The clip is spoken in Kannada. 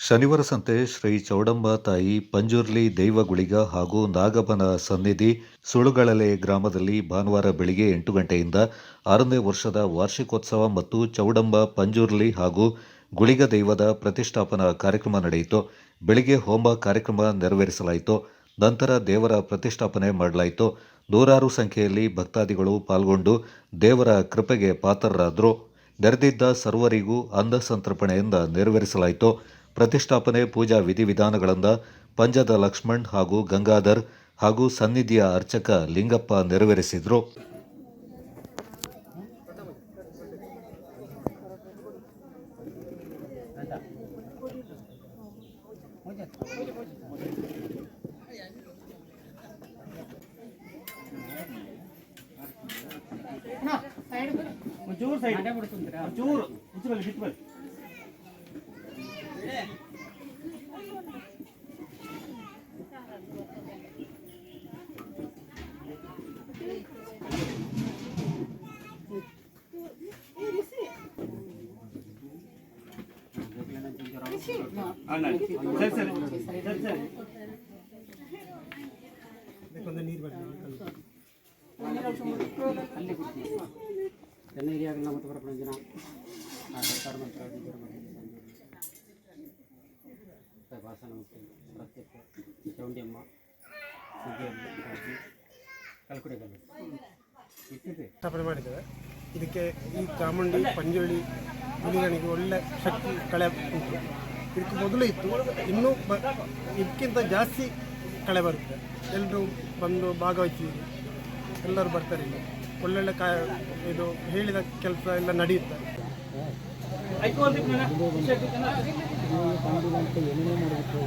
ಶನಿವಾರ ಸಂತೆ ಶ್ರೀ ಚೌಡಂಬ ತಾಯಿ ಪಂಜುರ್ಲಿ ದೈವಗುಳಿಗ ಹಾಗೂ ನಾಗಬನ ಸನ್ನಿಧಿ ಸುಳುಗಳಲೆ ಗ್ರಾಮದಲ್ಲಿ ಭಾನುವಾರ ಬೆಳಿಗ್ಗೆ ಎಂಟು ಗಂಟೆಯಿಂದ ಆರನೇ ವರ್ಷದ ವಾರ್ಷಿಕೋತ್ಸವ ಮತ್ತು ಚೌಡಂಬ, ಪಂಜುರ್ಲಿ ಹಾಗೂ ಗುಳಿಗ ದೈವದ ಪ್ರತಿಷ್ಠಾಪನಾ ಕಾರ್ಯಕ್ರಮ ನಡೆಯಿತು. ಬೆಳಿಗ್ಗೆ ಹೋಮ ಕಾರ್ಯಕ್ರಮ ನೆರವೇರಿಸಲಾಯಿತು. ನಂತರ ದೇವರ ಪ್ರತಿಷ್ಠಾಪನೆ ಮಾಡಲಾಯಿತು. ನೂರಾರು ಸಂಖ್ಯೆಯಲ್ಲಿ ಭಕ್ತಾದಿಗಳು ಪಾಲ್ಗೊಂಡು ದೇವರ ಕೃಪೆಗೆ ಪಾತ್ರರಾದರು. ನೆರೆದಿದ್ದ ಸರ್ವರಿಗೂ ಅನ್ನ ಸಂತರ್ಪಣೆಯಿಂದ ನೆರವೇರಿಸಲಾಯಿತು. ಪ್ರತಿಷ್ಠಾಪನೆ, ಪೂಜಾ ವಿಧಿವಿಧಾನಗಳಿಂದ ಪಂಜದ ಲಕ್ಷ್ಮಣ್ ಹಾಗೂ ಗಂಗಾಧರ್ ಹಾಗೂ ಸನ್ನಿಧಿಯ ಅರ್ಚಕ ಲಿಂಗಪ್ಪ ನೆರವೇರಿಸಿದರು. ಚೂರು ಸೈಡ್ ಒಂಚೂರು கொஞ்சம் நீர் தென்னை ஏரியாவில் நம்ம தொடர்பு நான் சர்க்கார் மந்திரம் ಭಾಷಣ ಪ್ರತ್ಯಕ್ಷ ಚೌಂಡಿಯಮ್ಮ ಇಟ್ಟಿದೆ ಸ್ಥಾಪನೆ ಮಾಡಿದ್ದೇವೆ. ಇದಕ್ಕೆ ಈ ಚಾಮುಂಡಿ, ಪಂಜುಳಿ ಹುಲಿಗಳಿಗೆ ಒಳ್ಳೆ ಶಕ್ತಿ, ಕಳೆ ಉಂಟು. ಇದಕ್ಕೆ ಮೊದಲು ಇತ್ತು. ಇನ್ನೂ ಬ, ಇದಕ್ಕಿಂತ ಜಾಸ್ತಿ ಕಳೆ ಬರುತ್ತೆ. ಎಲ್ಲರೂ ಬಂದು ಭಾಗವಹಿಸಿ ಎಲ್ಲರೂ ಬರ್ತಾರೆ ಇಲ್ಲಿ. ಒಳ್ಳೊಳ್ಳೆ ಕಾ, ಇದು ಹೇಳಿದ ಕೆಲಸ ಎಲ್ಲ ನಡೆಯುತ್ತೆ. ಕಂಡಿದಂತೆ ಏನೇ ಮಾಡಬೇಕು